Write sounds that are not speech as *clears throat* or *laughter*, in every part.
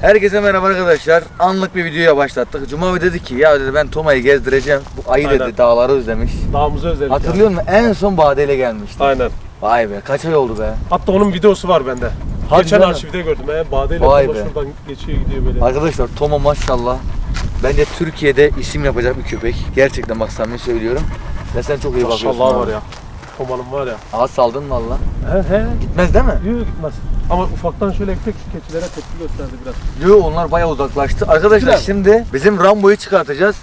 Herkese merhaba arkadaşlar. Anlık bir videoya başlattık. Cuma abi dedi ki ya dedi ben Toma'yı gezdireceğim. Bu ayı dedi Aynen. dağları özlemiş. Dağımızı özledik. Hatırlıyor musun? En son Bade'yle gelmişti. Aynen. Vay be kaç ay oldu be. Hatta onun videosu var bende. Hadi Geçen canım. arşivde gördüm. He, Badeyle Vay be. şuradan geçiyor gidiyor böyle. Arkadaşlar Toma maşallah. Bence Türkiye'de isim yapacak bir köpek. Gerçekten bak samimi söylüyorum. Ve sen çok iyi bakıyorsun. Maşallah abi. var ya. Toma'nın var ya. Aa saldın valla? He he. Gitmez değil mi? Yürü gitmez. Ama ufaktan şöyle ekmek şu keçilere tepki gösterdi biraz. Yo onlar bayağı uzaklaştı. Arkadaşlar Güzel. şimdi bizim Rambo'yu çıkartacağız.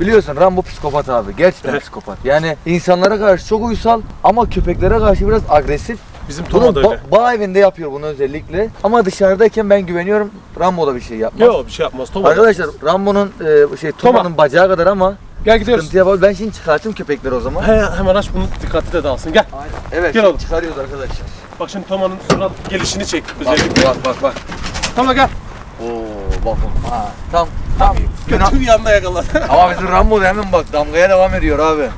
Biliyorsun Rambo psikopat abi. Gerçekten Evet. psikopat. Yani insanlara karşı çok uysal ama köpeklere karşı biraz agresif. Bizim Toma da öyle. ba- bağ evinde yapıyor bunu özellikle. Ama dışarıdayken ben güveniyorum Rambo da bir şey yapmaz. Yok bir şey yapmaz. Toma. Arkadaşlar Rambo'nun e, şey Toma. Toma'nın bacağı kadar ama Gel gidiyoruz. sıkıntı yapar. Ben şimdi çıkartayım köpekleri o zaman. He, hemen aç bunu dikkatli de dağılsın. Gel. Evet Gel şimdi oğlum. çıkarıyoruz arkadaşlar. Bak şimdi Toma'nın surat gelişini çek. Bak Özellikle. bak bak bak. Toma gel. Oo bak bak. Ha, tam tam. Kötü bir yanda yakaladı. *laughs* Ama bizim Rambo da hemen bak damgaya devam ediyor abi.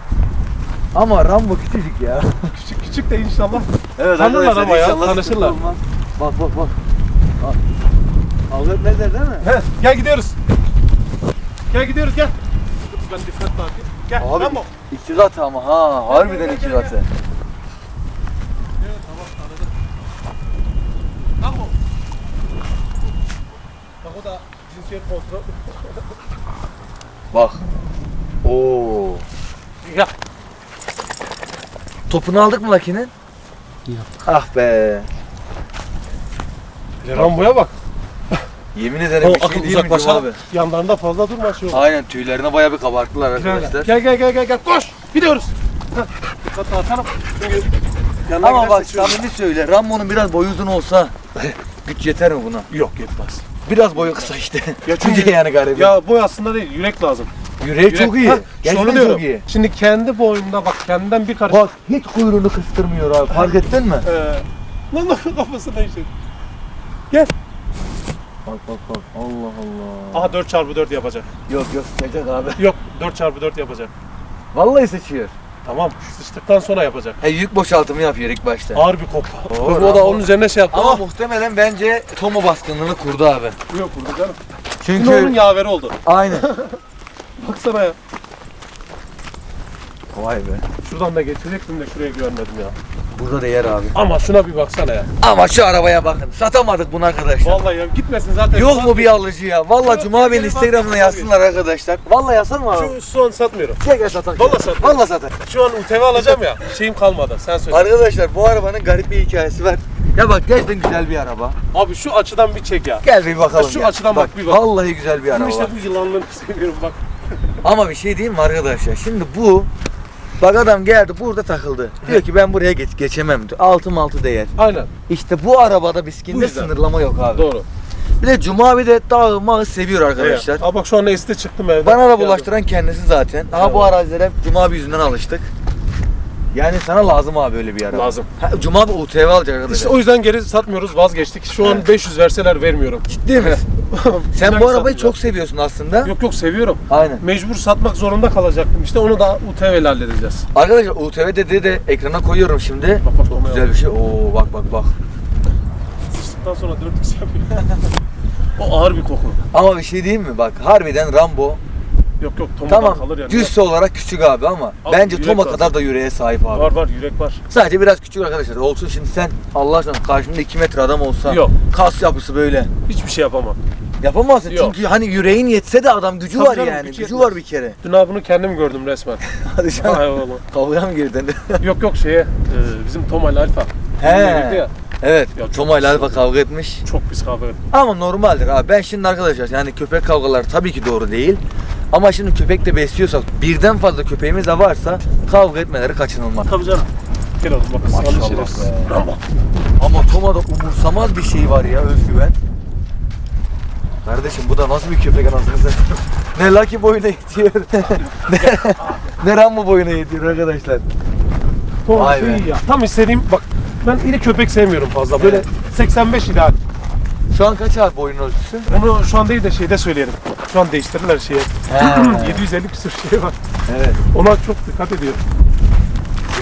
Ama Rambo küçücük ya. küçük küçük de inşallah. Evet Tanırlar ama ya, inşallah tanışırlar. sıkıntı olmaz. Bak bak bak. Kavga etmezler değil mi? He, gel gidiyoruz. Gel gidiyoruz gel. Ben dikkat takip. Gel. Abi Rambo. iki katı ama ha harbiden gel, iki gel, katı. Evet tamam tanıdım. Bak o da cinsiyet kontrol. Bak. Oo. Gel. Topunu aldık mı Lucky'nin? Yok. Ah be. Rambo'ya bak. Yemin ederim O bir şey akıl değil mi Cuma uzaklaşa. abi? Yanlarında fazla durma şu. Aynen tüylerine bayağı bir kabarttılar arkadaşlar. Gel gel gel gel gel koş. Gidiyoruz. Heh, Dikkat dağıtalım. Çünkü yanına Ama bak gidersek şu- samimi söyle Rambo'nun biraz boyu uzun olsa *laughs* güç yeter mi buna? Yok yetmez. Biraz boyu kısa işte. *laughs* Ya çünkü çünkü- yani garibi. Ya boy aslında değil yürek lazım. Yüreği çok iyi. Heh, Gerçekten diyorum. çok iyi. Şimdi kendi boyunda bak kendinden bir karış. Bak hiç kuyruğunu kıstırmıyor abi. Fark ettin mi? Ee, *laughs* lan lan kafası değişti. Bak bak bak. Allah Allah. Aha 4 çarpı 4 yapacak. Yok yok sıçacak abi. Yok 4 çarpı 4 yapacak. Vallahi sıçıyor. Tamam sıçtıktan sonra yapacak. He yük boşaltımı yapıyor ilk başta. Ağır bir kop. Doğru, o da onun üzerine şey yaptı. Ama Ama muhtemelen bence Tomo baskınlığını kurdu abi. yok burada canım. Şimdi onun Çünkü yaveri oldu. aynen. *laughs* Baksana ya. Vay be. Şuradan da geçecektim de şuraya görmedim ya. Burada da yer abi. Ama şuna bir baksana ya. Ama şu arabaya bakın. Satamadık bunu arkadaşlar. Vallahi ya gitmesin zaten. Yok mu bir alıcı ya? Vallahi Yok, Cuma bak, Instagram'ına bak, yazsınlar arkadaşlar. Vallahi yazsın mı abi? Şu, an satmıyorum. Gel gel satak. Vallahi satar. Vallahi satar. Şu an UTV alacağım ya. Şeyim kalmadı. Sen söyle. Arkadaşlar bu arabanın garip bir hikayesi var. Ya bak gerçekten güzel bir araba. Abi şu açıdan bir çek ya. Gel bir bakalım. Şu gel. açıdan bak, bir bak. Vallahi güzel bir araba. işte var. bu yılanlığını *laughs* seviyorum bak. Ama bir şey diyeyim mi arkadaşlar? Şimdi bu Bak adam geldi burada takıldı. Diyor ki ben buraya geç, geçemem diyor. Altım altı değer. Aynen. İşte bu arabada biskinde yüzden. sınırlama yok abi. Doğru. Bir de Cuma abi de dağı mağı seviyor arkadaşlar. Evet. Aa bak şu an Esti çıktım evden. Bana da bulaştıran kendisi zaten. Aha bu arazilere Cuma abi yüzünden alıştık. Yani sana lazım abi böyle bir araba. Lazım. Ha, Cuma abi UTV alacak arkadaşlar. İşte o yüzden geri satmıyoruz vazgeçtik. Şu an Evet. 500 verseler vermiyorum. Ciddi misin? *laughs* Sen bu arabayı çok seviyorsun aslında. Yok yok seviyorum. Aynen. Mecbur satmak zorunda kalacaktım. İşte onu da UTV ile halledeceğiz. Arkadaşlar UTV dediği de ekrana koyuyorum şimdi. Bak bak Çok güzel bir şey. Oo bak bak bak. Sıçtıktan sonra 4x yapıyor. *laughs* o ağır bir koku. Ama bir şey diyeyim mi? Bak harbiden Rambo Yok yok Toma'dan tamam kalır yani. cüsse olarak küçük abi ama Abi, bence yürek Toma lazım. kadar da yüreğe sahip abi. Var var yürek var. Sadece biraz küçük arkadaşlar. Olsun şimdi sen Allah aşkına karşında 2 metre adam olsa Yok. kas yapısı böyle. Hiçbir şey yapamam. Yapamazsın Yok. çünkü hani yüreğin yetse de adam gücü Tabii var canım, yani. Gücü yetmez. var bir kere. Dün abi bunu kendim gördüm resmen. *laughs* Hadi canım. Ay oğlum. Kavgaya mı girdin? *laughs* Yok yok şeye e, bizim Toma ile Alfa. He. Girdi ya, evet. Ya çok Toma ile Alfa oldu. kavga etmiş. Çok pis kavga ettim. Ama normaldir abi. Ben şimdi arkadaşlar yani köpek kavgaları tabii ki doğru değil. Ama şimdi köpek de besliyorsak birden fazla köpeğimiz de varsa kavga etmeleri kaçınılmaz. Tabii canım. Gel oğlum bak Maşallah ısrarlı şerefsiz. be. Rambo. Ama Toma'da umursamaz bir şey var ya özgüven. Kardeşim bu da nasıl bir köpek anasını satayım. *laughs* ne Lucky boyuna yetiyor. *laughs* ne, ne Rambo boyuna yetiyor arkadaşlar. Toma Vay şey be. ya. Tam istediğim bak ben iri köpek sevmiyorum fazla. Böyle Evet. 85 ideal. Şu an kaç abi boyun ölçüsü? Onu şu an değil de şeyde söyleyelim. Şu an değiştirdiler şeye. He. 750 *clears throat* küsur şey var. Evet. Ona çok dikkat ediyor.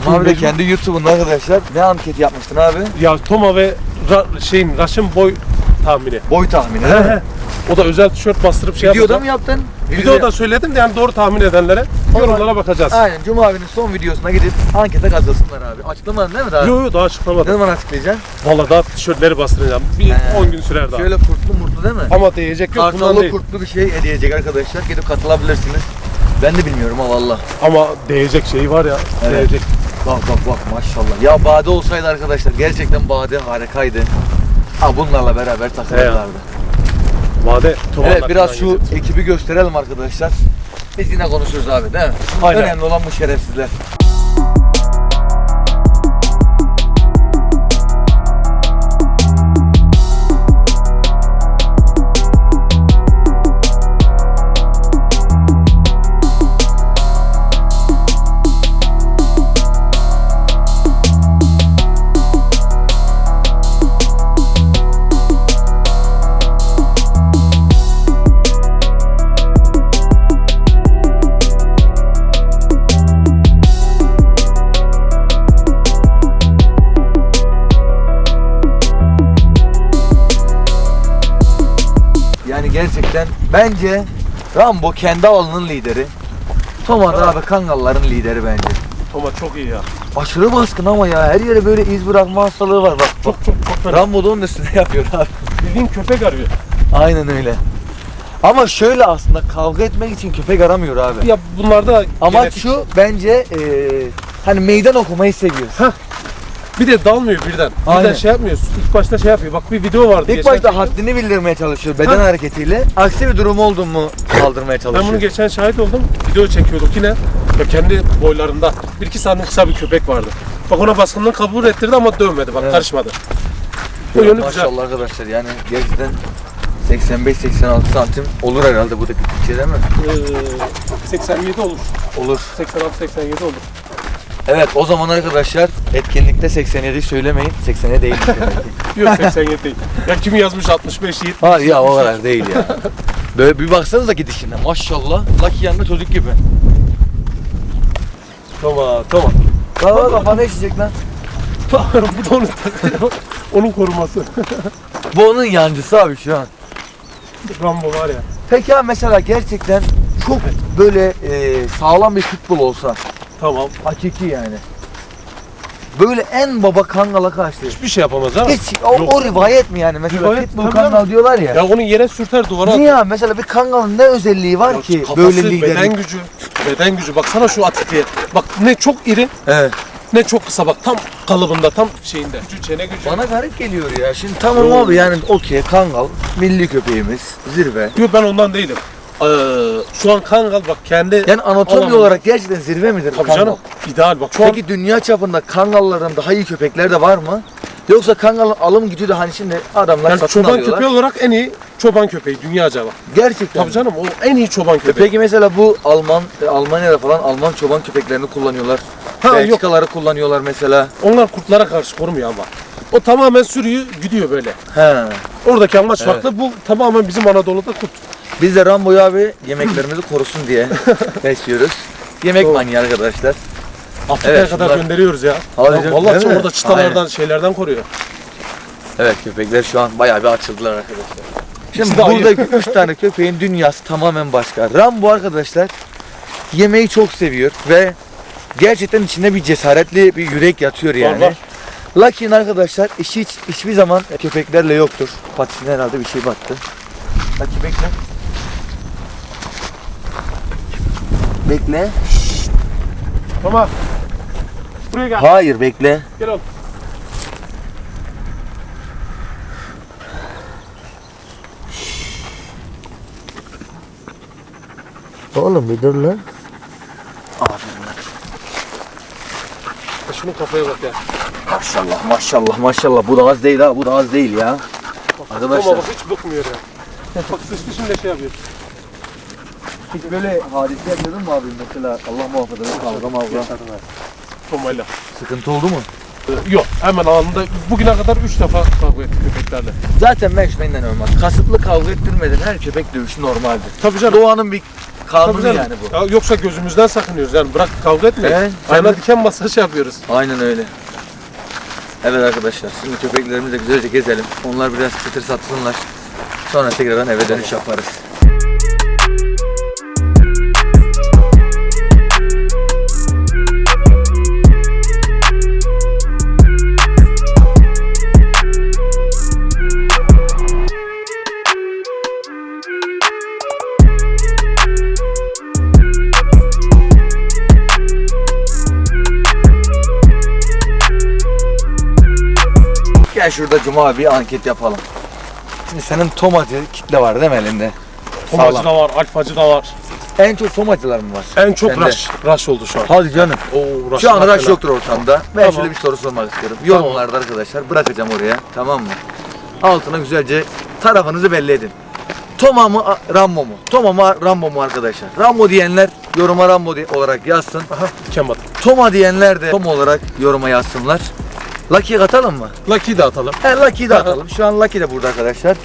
Cuma abi de kendi YouTube'unda arkadaşlar ne anket yapmıştın abi? Ya Toma ve Ra- şeyin Raş'ın boy tahmini. Boy tahmini. He. O da özel tişört bastırıp şey Videoda yapacak. mı yaptın? Videoda söyledim de yani doğru tahmin edenlere yorumlara bakacağız. Aynen Cuma abinin son videosuna gidip ankete katılsınlar abi. Açıklamadın değil mi daha? Yo yo daha Ne açıklamadım. zaman açıklayacaksın? Valla daha tişörtleri bastıracağım. Bir He. 10 gün sürer daha. Şöyle kurtlu murtlu değil mi? Ama değecek yok bundan Kartallı değil. kurtlu bir şey hediye edecek arkadaşlar. Gidip katılabilirsiniz. Ben de bilmiyorum ha valla. Ama değecek şeyi var ya. Evet. Değecek. Bak bak bak maşallah. Ya Bade olsaydı arkadaşlar gerçekten Bade harikaydı. Ha bunlarla beraber takılırlardı. Vade Evet biraz şu ekibi gösterelim arkadaşlar. Biz yine konuşuruz abi değil mi? Aynen. Önemli olan bu şerefsizler. Gerçekten bence Rambo kendi alanının lideri. Thomas Evet. abi Kangalların lideri bence. Toma çok iyi ya. Aşırı baskın ama ya her yere böyle iz bırakma hastalığı var bak. bak. Çok çok çok fena. Rambo da onun üstüne *laughs* yapıyor abi. Bildiğin köpek arıyor. Aynen öyle. Ama şöyle aslında kavga etmek için köpek aramıyor abi. Ya bunlarda Amaç genetik- şu bence eee, hani meydan okumayı seviyor. Bir de dalmıyor birden. Birden Aynen. şey yapmıyor. İlk başta şey yapıyor. Bak bir video vardı. İlk geçen başta haddini bildirmeye çalışıyor beden Ha. hareketiyle. Aksi bir durum oldu mu saldırmaya çalışıyor. Ben bunu geçen şahit oldum. Video çekiyorduk yine. Ya kendi boylarında. Bir iki santim kısa bir köpek vardı. Bak ona baskınlığı kabul ettirdi ama dövmedi. Bak Evet. karışmadı. O yönü güzel. Maşallah arkadaşlar yani gerçekten 85-86 santim olur herhalde buradaki Türkçe değil mi? Ee, 87 olur. Olur. 86-87 olur. Evet o zaman arkadaşlar etkinlikte 87 söylemeyin. 80'e değil. *laughs* Yok 87 değil. Ya kim yazmış 65 70 Ha ya o kadar değil ya. Böyle bir baksanıza gidişine maşallah. Lucky yanında çocuk gibi. Tamam tamam. Daha kafana işecek lan. Bu da onun onun koruması. *laughs* Bu onun yancısı abi şu an. Rambo var ya. Peki ya mesela gerçekten çok böyle e, sağlam bir pitbull olsa. Tamam. Hakiki yani. Böyle en baba kangala karşı. Hiçbir şey yapamaz ama. Hiç o, Yok. o rivayet mi yani? Mesela Rivayet, pitbull tabii kangal canım. diyorlar ya. Ya onu yere sürter duvara Niye atar. ya? Mesela bir kangalın ne özelliği var ki kafası, böyle beden liderlik? gücü, beden gücü. Baksana şu atitiye. Bak ne çok iri, Evet. ne çok kısa. Bak tam kalıbında, tam şeyinde. Gücü, çene gücü. Bana garip geliyor ya. Şimdi tamam Yok. abi yani okey kangal milli köpeğimiz zirve. Yok ben ondan değilim. Ee, şu an Kangal bak kendi Yani anatomi Alamam. olarak gerçekten zirve midir Tabii kangal? canım. İdeal bak. Şu an Peki dünya çapında kangallardan daha iyi köpekler de var mı? Yoksa kangalın alım gücü de hani şimdi adamlar yani satın çoban alıyorlar. köpeği olarak en iyi çoban köpeği dünyaca bak. Gerçekten. Tabii canım o en iyi çoban E köpeği. Peki mesela bu Alman, e, Almanya'da falan Alman çoban köpeklerini kullanıyorlar. Ha, yok. Belçikaları kullanıyorlar mesela. Onlar kurtlara karşı korumuyor ama. O tamamen sürüyü gidiyor böyle. He. Oradaki amaç farklı. Bu tamamen bizim Anadolu'da kurt. Biz de Rambo'yu abi yemeklerimizi korusun diye *laughs* besliyoruz. Yemek Doğru. manyağı arkadaşlar. Afrika'ya Evet, kadar şunlar- gönderiyoruz ya. Hadi Ya canım, Vallahi değil mi? orada çıtalardan, şeylerden koruyor. Evet köpekler şu an bayağı bir açıldılar arkadaşlar. Şimdi İkisi de ayı. buradaki 3 tane köpeğin dünyası tamamen başka. Rambo arkadaşlar yemeği çok seviyor ve gerçekten içinde bir cesaretli bir yürek yatıyor yani. var. Lucky'nin arkadaşlar işi hiç, hiçbir zaman köpeklerle yoktur. Patisine herhalde bir şey battı. Lucky bekle. Bekle. Tamam. Buraya gel. Hayır bekle. Gel oğlum. Oğlum bir dur lan. Şunun kafaya bak ya. Maşallah maşallah maşallah bu da az değil ha bu da az değil ya. Arkadaşlar. Ama bak hiç bıkmıyor ya. bak sıçtı şimdi şey yapıyor. Hiç böyle hadise yaşadın mı abi mesela Allah muhafaza kavga mavga. Tomayla. sıkıntı oldu mu? Ee, yok hemen anında bugüne kadar 3 defa kavga ettik köpeklerle. Zaten menşmeinden olmaz. Kasıtlı kavga ettirmeden her köpek dövüşü normaldir. Tabii canım. Doğanın bir kanunu yani bu. Ya yoksa gözümüzden sakınıyoruz yani bırak kavga etmeyin. Evet, Ayna diken masaj yapıyoruz. Aynen öyle. Evet arkadaşlar şimdi köpeklerimizi de güzelce gezelim. Onlar biraz çıtır satsınlar. Sonra tekrardan eve dönüş yaparız. Şurada Cuma bir anket yapalım. Şimdi senin tomacı kitle var değil mi elinde? Tomacı Sağlam. da var, alfacı da var. En çok tomacılar mı var? En çok Sende. rush, rush oldu şu an. Hadi canım. Oo, rush Şu an fena. yoktur ortamda. Ben Tamam. şöyle bir soru sormak istiyorum. Yorumlarda arkadaşlar bırakacağım oraya. Tamam mı? Altına güzelce tarafınızı belli edin. Toma mı A- Rambo mu? Toma mı Rambo mu arkadaşlar? Rambo diyenler yoruma Rambo di- olarak yazsın. Aha, diken batı. Toma diyenler de Toma olarak yoruma yazsınlar. Lucky'yi katalım mı? Lucky'yi de atalım. He Lucky'yi de *laughs* atalım. Şu an Lucky de burada arkadaşlar.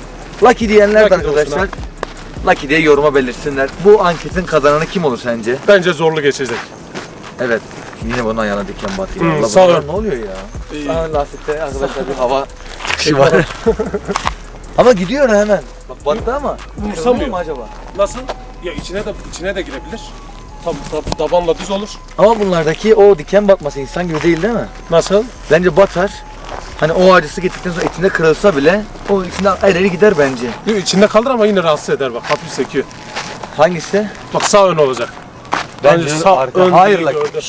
Lucky diyenler de Lucky de olsun arkadaşlar Lucky diye yoruma belirsinler. Bu anketin kazananı kim olur sence? Bence zorlu geçecek. Evet. Yine bunun ayağına diken batıyor. Hmm, Allah sağ bunlar ol. ne oluyor ya? İyi. Sağ lastikte arkadaşlar bir hava çıkışı *laughs* var. *laughs* ama gidiyor hemen. Bak battı ama. Umursamıyor. Kırılıyor mu acaba? Nasıl? Ya içine de içine de girebilir. Tam tab- tabanla düz olur. Ama bunlardaki o diken batması insan gibi değil değil mi? Nasıl? Bence batar. Hani o acısı gittikten sonra etinde kırılsa bile o içinde ayrı gider bence. Yok içinde kalır ama yine rahatsız eder bak. Hafif sekiyor. Hangisi? Bak sağ ön olacak. Bence sağ arka. ön Hayır gördüm.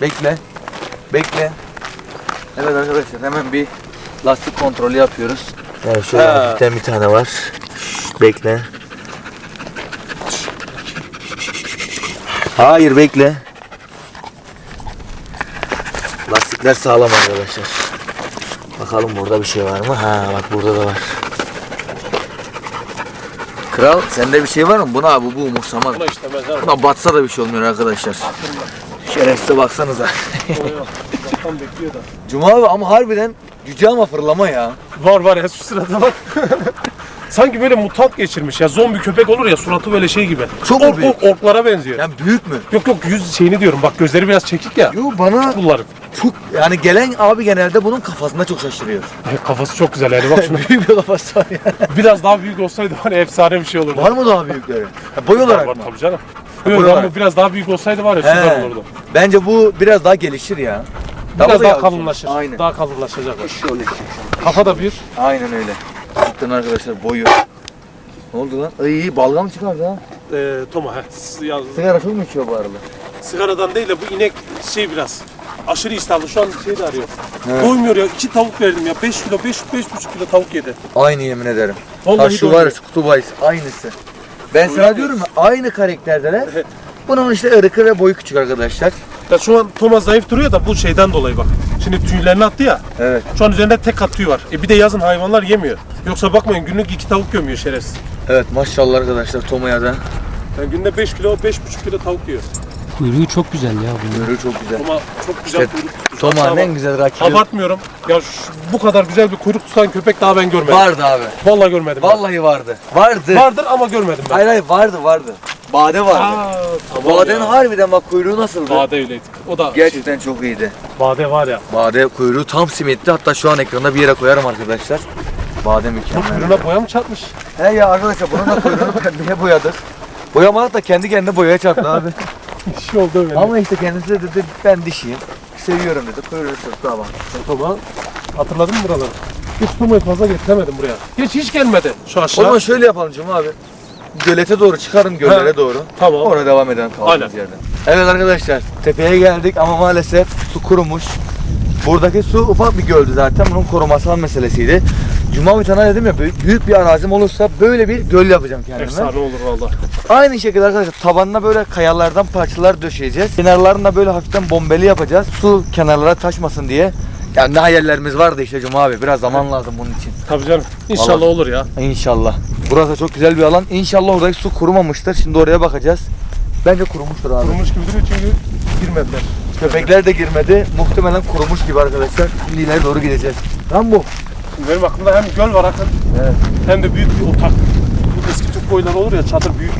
Bekle. Bekle. Evet arkadaşlar hemen bir lastik kontrolü yapıyoruz. Evet şöyle He. hafiften bir tane var. Bekle. Hayır bekle. Lastikler sağlam arkadaşlar. Bakalım burada bir şey var mı? Ha bak burada da var. Kral sende bir şey var mı? Buna bu bu umursamaz. Buna ha. Buna batsa da bir şey olmuyor arkadaşlar. Şerefsize baksanıza. Cuma abi ama harbiden cüce ama fırlama ya. Var var ya şu sırada bak. *laughs* Sanki böyle mutant geçirmiş ya. Zombi köpek olur ya suratı böyle şey gibi. Çok mu Ork, büyük? ork- orklara benziyor. Yani büyük mü? Yok yok yüz şeyini diyorum. Bak gözleri biraz çekik ya. Yo bana Bunların. çok yani gelen abi genelde bunun kafasında çok şaşırıyor. Ay, kafası çok güzel yani bak şuna. *laughs* büyük bir kafası var ya. biraz daha büyük olsaydı var ya efsane bir şey olurdu. Var mı daha büyükleri? Ha, boy olarak var mı? tabii canım. boy Yok olarak. bu biraz daha büyük olsaydı var ya süper He. olurdu. Bence bu biraz daha gelişir ya. Biraz da daha yavrusu. kalınlaşır. Aynen. Daha kalınlaşacak. Şöyle. Kafa da büyür. Aynen öyle. Cidden arkadaşlar boyu. Ne oldu lan? Ay balgam çıkardı ha. Ee, Toma he. S- Ya, Sigara çok mu içiyor bu arada? sigaradan değil de bu inek şey biraz aşırı iştahlı. Şu an şey de arıyor. Doymuyor ya. İki tavuk verdim ya. 5 kilo, 5 beş, buçuk kilo tavuk yedi. Aynı yemin ederim. Vallahi ha şu var kutu bahis aynısı. Ben sana diyorum ya aynı karakterdeler. *laughs* Bunun işte ırkı ve boyu küçük arkadaşlar. Ya şu an Toma zayıf duruyor da bu şeyden dolayı bak. Şimdi tüylerini attı ya. Evet. Şu an üzerinde tek kat tüy var. E bir de yazın hayvanlar yemiyor. Yoksa bakmayın günlük iki tavuk gömüyor şerefsiz. Evet maşallah arkadaşlar Toma'ya da Yani günde 5 kilo, 5,5 kilo tavuk yiyor. Kuyruğu çok güzel ya bunun. görüyor çok güzel. Toma çok güzel İşte kuyruk tutmuş. Toma'nın Hatta en bak, güzel rakibi Abartmıyorum. Ya şu- bu kadar güzel bir kuyruk tutan köpek daha ben görmedim. vardı abi. Vallahi görmedim. ben. Vallahi vardı. Vardı. Vardır ama görmedim ben. Hayır hayır vardı vardı. Bade vardı. Aa, tamam Bade'nin ya. harbiden bak kuyruğu nasıldı? Bade öyleydi. O da Gerçekten çok iyiydi. Bade var ya. Bade kuyruğu tam simitli. Hatta şu an ekranda bir yere koyarım arkadaşlar. Bade mükemmel. kuyruğuna boya mı çarpmış? He ya arkadaşlar bunun da kuyruğunu *laughs* pembeye boyadık. Boyamadık da kendi kendine boyaya çarptı abi. *laughs* Şey oldu öyle. Ama işte kendisi de dedi ben dişiyim. Seviyorum dedi. Kuyruğu tuttu ama. Toma hatırladın mı buraları? Hiç Toma'yı fazla getiremedim buraya. Hiç hiç gelmedi şu O aşağı. zaman şöyle yapalım Cuma abi. Gölete doğru çıkarın göllere doğru. Tamam. Orada devam edelim kaldığımız Aynen. yerden. Evet arkadaşlar tepeye geldik ama maalesef su kurumuş. Buradaki su ufak bir göldü zaten bunun korumasal meselesiydi. Cuma bir tane dedim ya büyük, büyük bir arazim olursa böyle bir göl yapacağım kendime. Efsane olur valla. Aynı şekilde arkadaşlar tabanına böyle kayalardan parçalar döşeyeceğiz. Kenarlarını da böyle hafiften bombeli yapacağız. Su kenarlara taşmasın diye. Yani ne hayallerimiz vardı işte Cuma abi. Biraz zaman lazım bunun için. Tabii canım. İnşallah Vallahi. olur ya. İnşallah. Burası çok güzel bir alan. İnşallah oradaki su kurumamıştır. Şimdi oraya bakacağız. Bence kurumuştur abi. Kurumuş gibi duruyor çünkü girmediler. Köpekler de girmedi. Muhtemelen kurumuş gibi arkadaşlar. Şimdi ileri doğru gideceğiz. Lan bu. Benim aklımda hem göl var akın Evet. hem de büyük bir otak. Bu eski Türk boyları olur ya çadır büyük.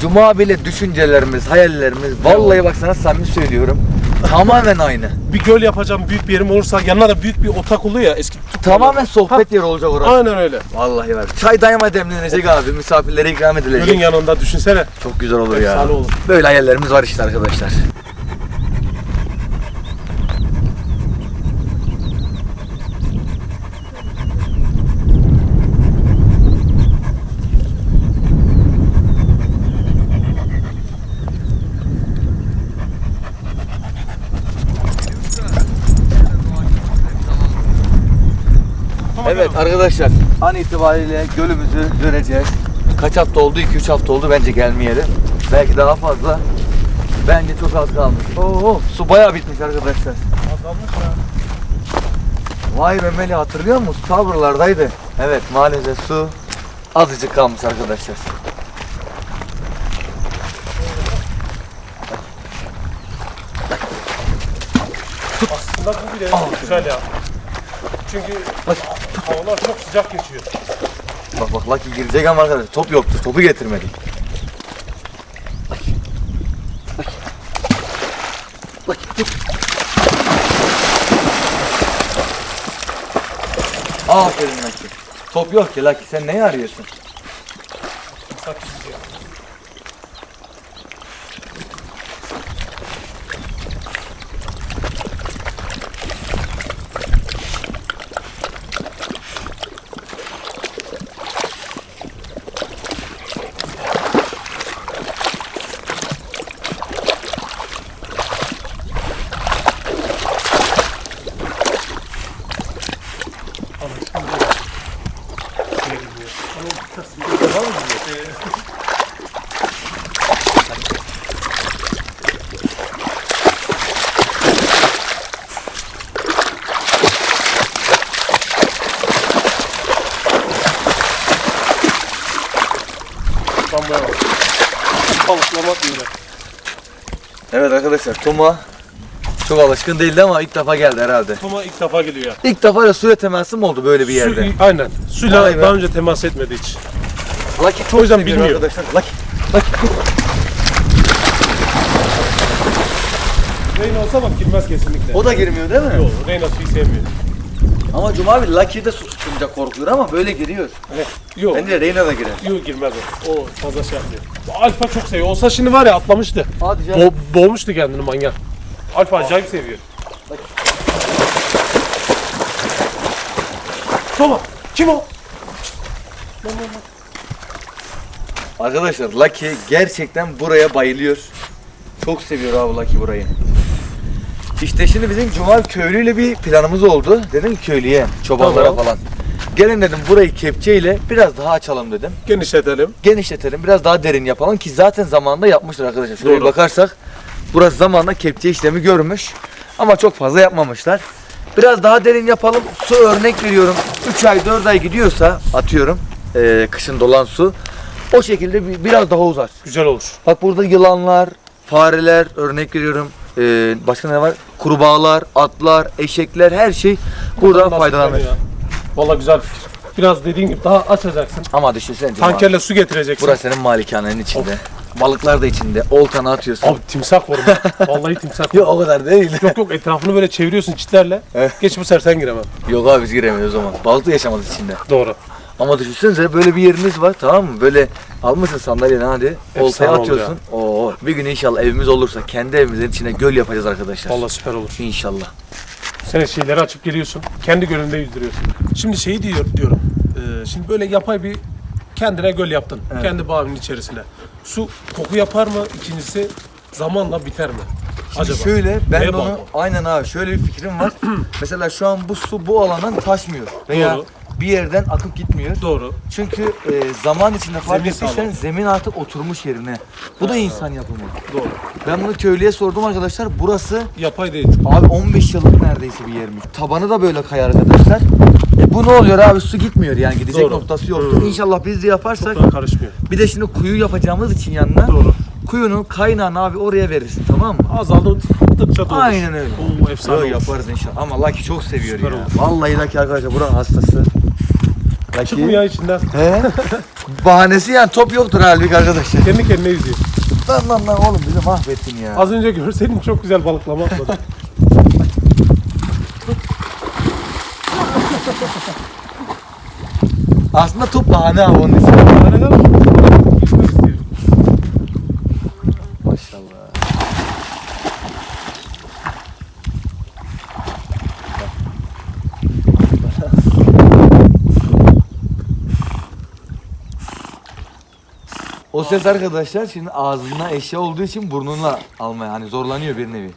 Cuma bile düşüncelerimiz, hayallerimiz. Vallahi bak sana samimi söylüyorum. Tamamen aynı. Bir göl yapacağım büyük bir yerim olursa yanına da büyük bir otak oluyor ya eski. Tamamen sohbet yeri olacak orası. Aynen öyle. Vallahi var. Çay daima demlenecek abi. Misafirlere ikram Gölün edilecek. yanında düşünsene. Çok güzel olur ya. Efsane olur. Böyle hayallerimiz var işte arkadaşlar. Evet arkadaşlar an itibariyle gölümüzü göreceğiz. Kaç hafta oldu? 2-3 hafta oldu bence gelmeyeli. Belki daha fazla. Bence çok az kalmış. Oo, su bayağı bitmiş arkadaşlar. Azalmış ya. Vay be Melih hatırlıyor musun? Ta buralardaydı. Evet maalesef su azıcık kalmış arkadaşlar. Aslında bu bile güzel ya. Çünkü havalar çok sıcak geçiyor. Bak bak Lucky girecek ama arkadaşlar top yoktu. Topu getirmedik. Aferin Lucky. Top yok ki Lucky sen neyi arıyorsun? Islak geçiyor. Damlaya bak. Balıklamak böyle. Evet arkadaşlar Toma çok alışkın değildi ama ilk defa geldi herhalde. Toma ilk defa geliyor. İlk defa da suya teması mı oldu böyle bir yerde? Su, aynen. Suyla Vay be. daha önce temas etmedi hiç. Lucky çok O yüzden seviyor bilmiyor. arkadaşlar. Lucky. Lucky. Reyna olsa bak girmez kesinlikle. O da girmiyor değil mi? Yok, Reyna suyu sevmiyor. Ama Cuma abi Lucky de su tutunca korkuyor ama böyle giriyor. Yok. Bence Reyna da girer. Yok girmez o. O fazla şey yapmıyor. Alfa çok seviyor. Olsa şimdi var ya atlamıştı. Hadi canım. Bo boğmuştu kendini manyak. Alfa acayip seviyor. Toma. Kim o? Arkadaşlar Lucky gerçekten buraya bayılıyor. Çok seviyor abi Lucky burayı. İşte şimdi bizim Cuma köylüyle bir planımız oldu. Dedim ki köylüye, çobanlara Tamam. falan. Gelin dedim burayı kepçeyle biraz daha açalım dedim. Genişletelim. Genişletelim, biraz daha derin yapalım ki zaten zamanında yapmışlar arkadaşlar. Bir Doğru. bakarsak burası zamanında kepçe işlemi görmüş. Ama çok fazla yapmamışlar. Biraz daha derin yapalım. Su örnek veriyorum. 3 ay 4 ay gidiyorsa atıyorum eee, kışın dolan su. O şekilde bir- biraz daha uzar. Güzel olur. Bak burada yılanlar, fareler örnek veriyorum. Eee, başka ne var? Kurbağalar, atlar, eşekler her şey buradan faydalanır. Valla güzel fikir. Biraz dediğin gibi daha açacaksın. Ama düşünsene Cuma, Tankerle su getireceksin. Burası senin malikanenin içinde. Balıklar da içinde. Oltanı atıyorsun. Abi timsah var mı? *laughs* Vallahi timsah var. Yok o kadar değil. Yok yok etrafını böyle çeviriyorsun çitlerle. Geç bu sefer sen giremem. Yok abi biz giremiyoruz o zaman. Balık da yaşamaz içinde. Doğru. Ama düşünsenize böyle bir yeriniz var tamam mı? Böyle almışsın sandalyeni hadi. Oltaya oldu atıyorsun. Oo, bir gün inşallah evimiz olursa kendi evimizin içine göl yapacağız arkadaşlar. Vallahi süper olur. İnşallah. Sen şeyleri açıp geliyorsun. Kendi gölünde yüzdürüyorsun. Şimdi şeyi diyor, diyorum. Ee, şimdi böyle yapay bir kendine göl yaptın. Evet. Kendi bağının içerisine. Su koku yapar mı? İkincisi zamanla biter mi? Şimdi Acaba. şöyle ben Neye de onu bağlı? aynen abi şöyle bir fikrim var. *clears throat* Mesela şu an bu su bu alandan taşmıyor veya Doğru. Bir yerden akıp gitmiyor. Doğru. Çünkü e, zaman içinde fark Zemin sağlam. zemin artık oturmuş yerine. Bu da insan yapımı. Doğru. Ben bunu köylüye sordum arkadaşlar. Burası Yapay değil. Abi 15 yıllık neredeyse bir yermiş. Tabanı da böyle kayar arkadaşlar. E bu ne oluyor abi su gitmiyor yani gidecek Doğru. noktası yoktu. Hı. İnşallah biz de yaparsak Toprağa karışmıyor. bir de şimdi kuyu yapacağımız için yanına Doğru. kuyunun kaynağını abi oraya verirsin tamam mı? Azaldıkça doğru. Aynen öyle. Oo efsane Yo, olur. yaparız inşallah. Ama Lucky çok seviyor Süper ya. olur. Vallahi Lucky arkadaşlar buranın hastası. Çıkmıyor ya içinden. He? *laughs* Bahanesi yani top yoktur halbuki arkadaşlar. Kendi kendine yüzüyor. Lan lan lan oğlum bizi mahvettin ya. Az önce görseydin çok güzel balıklama atladı. *laughs* Aslında top bahane abi onun. Neden? Yüzmek istiyor. Maşallah. O ses arkadaşlar şimdi ağzına eşya olduğu için burnunla almaya hani zorlanıyor bir nevi.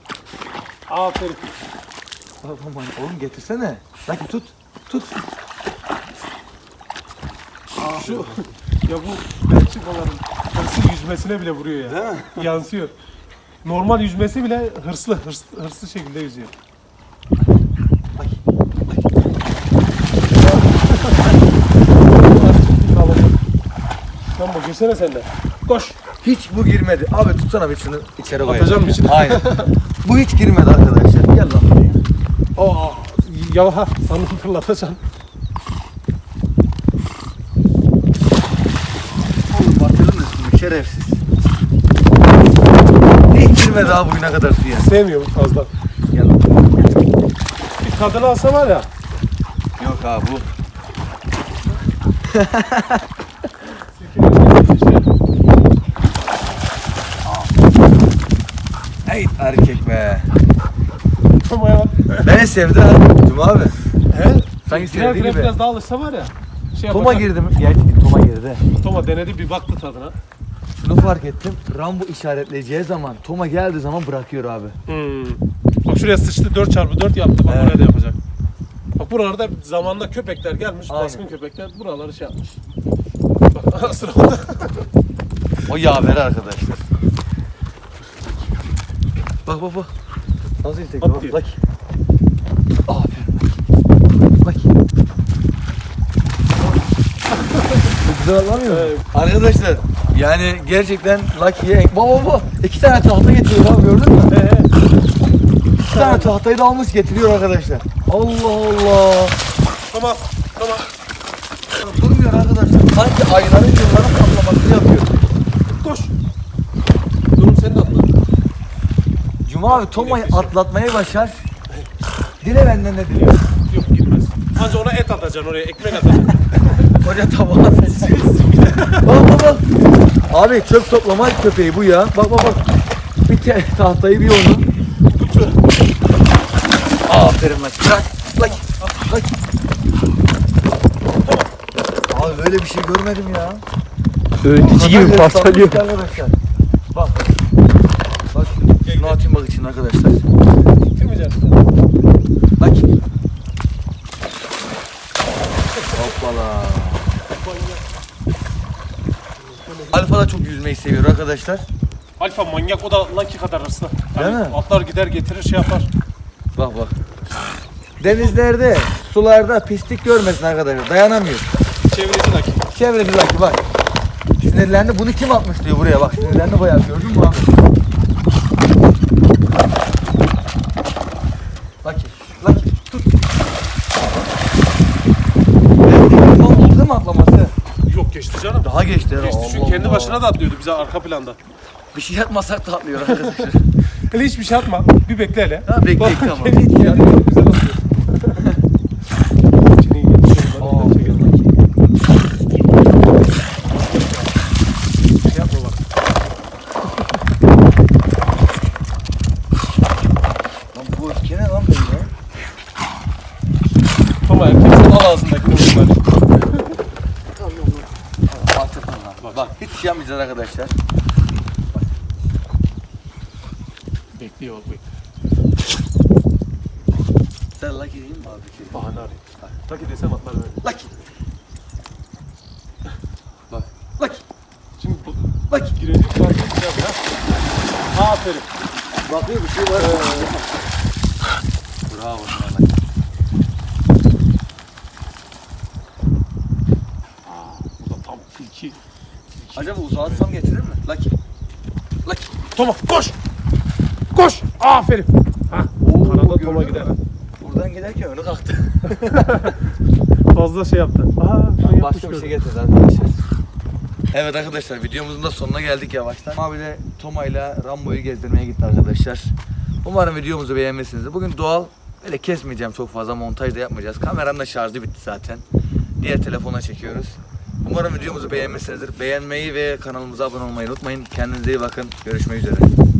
Aferin. Aman oğlum getirsene. Belki tut. Tut. Şu *laughs* ya bu Belçikaların hırsı yüzmesine bile vuruyor ya. Değil mi? Yansıyor. Normal yüzmesi bile hırslı, hırs, hırslı şekilde yüzüyor. Bak. Lan bu girsene sen de. Koş. Hiç bu girmedi. Abi tutsana bir şunu içeri koy. Atacağım içine. Aynen. bu hiç girmedi arkadaşlar. Gel lan buraya. Aa, ya ha sanırım fırlatacaksın. Oğlum batırdın üstümü şerefsiz. Hiç girmedi abi bugüne kadar suya. Sevmiyorum fazla. Gel lan. Bir tadını alsa var ya. Yok abi bu. *laughs* Ey erkek be. Ama ya. Beni sevdi ha. Cuma abi. He? Sanki Diğer güne gibi. biraz daha alışsa var ya. Şey Toma yapar. girdi mi? Gerçi Toma girdi. Toma denedi bir baktı tadına. Şunu fark ettim. Rambo işaretleyeceği zaman Toma geldiği zaman bırakıyor abi. Hmm. Bak şuraya sıçtı 4x4 yaptı bak Evet. buraya da yapacak. Bak buralarda zamanda köpekler gelmiş, Aynen. baskın köpekler buraları şey yapmış. Bak *laughs* sıra. O yaver arkadaşlar. Bak bak bak. Nasıl istek bak. Bak. Aferin. Bak. Güzel anlamıyor musun? Arkadaşlar yani gerçekten Lucky'ye baba baba iki tane tahta getiriyor abi gördün mü? He he. İki tane tahtayı da almış getiriyor arkadaşlar. Allah Allah. Tamam, tamam. Durmuyor arkadaşlar. Sanki ayların yılların patlamasını yapıyor. Koş. Durum sen de atla. Cuma abi Toma'yı atlatmayı başar. Dile benden ne diliyor? Yok gitmez. Anca ona et atacaksın oraya, ekmek atacaksın. *laughs* Koca tabağa Bak bak bak. Abi çöp toplama köpeği bu ya. Bak bak bak. Bir te- tahtayı bir onu. Aferin lan. Bırak. Bak. Bak. Abi böyle bir şey görmedim ya. Öğretici gibi parçalıyor. Arkadaşlar. Bak. Şunu atayım bak için arkadaşlar. Bitirmeyeceksin. Bak. Hoppala. Alfa da çok yüzmeyi seviyor arkadaşlar. Alfa manyak o da Lucky kadar hırslı. Yani Değil mi? Atlar gider getirir şey yapar. Bak bak. Denizlerde, sularda pislik görmesin arkadaşlar. Dayanamıyor. Çevreci Lucky. Çevreci Lucky bak. Sinirlendi. Bunu kim atmış diyor buraya bak. Sinirlendi bayağı. Gördün mü abi? Lucky. Lucky. Tut. Tamam oldu mu atlaması? Yok geçti canım. Daha geçti. ya. Geçti çünkü Allah kendi başına da atlıyordu bize arka planda. Bir şey yapmasak da atlıyor *laughs* arkadaşlar. Hele hiçbir şey atma. Bir bekle hele. Ha, bekle, Bak, tamam. kendi kendini çok güzel atıyor. İçine iyi geldi. Şuradan Aa, bir çekelim. Şey yapma bak. Lan bu öfke ne lan böyle? Tamam erkek sen al ağzındakini bunlar. Artık lan. Bak yapmayacağız arkadaşlar. Bekliyor bak. Sen lucky değil mi abi? Bahane arıyor. Taki desem atlar böyle. Lucky. Bak. Lucky. Şimdi bu Lucky. girecek ya. Aferin. Bakıyor bir şey var. Bravo sana Acaba uzatsam getirir mi? Lucky. Lucky. Toma koş. Koş. Aferin. Ha. Oo, Kanada Toma gider. Mi? Buradan giderken önü kalktı. *laughs* Fazla şey yaptı. Aha, şey başka bir şey getirdi arkadaşlar. Evet arkadaşlar videomuzun da sonuna geldik yavaştan. Abiyle Toma ile Rambo'yu gezdirmeye gitti arkadaşlar. Umarım videomuzu beğenmişsinizdir. Bugün doğal Öyle kesmeyeceğim çok fazla montaj da yapmayacağız. Kameram da şarjı bitti zaten. Diğer telefona çekiyoruz. Umarım videomuzu beğenmişsinizdir. Beğenmeyi ve kanalımıza abone olmayı unutmayın. Kendinize iyi bakın. Görüşmek üzere.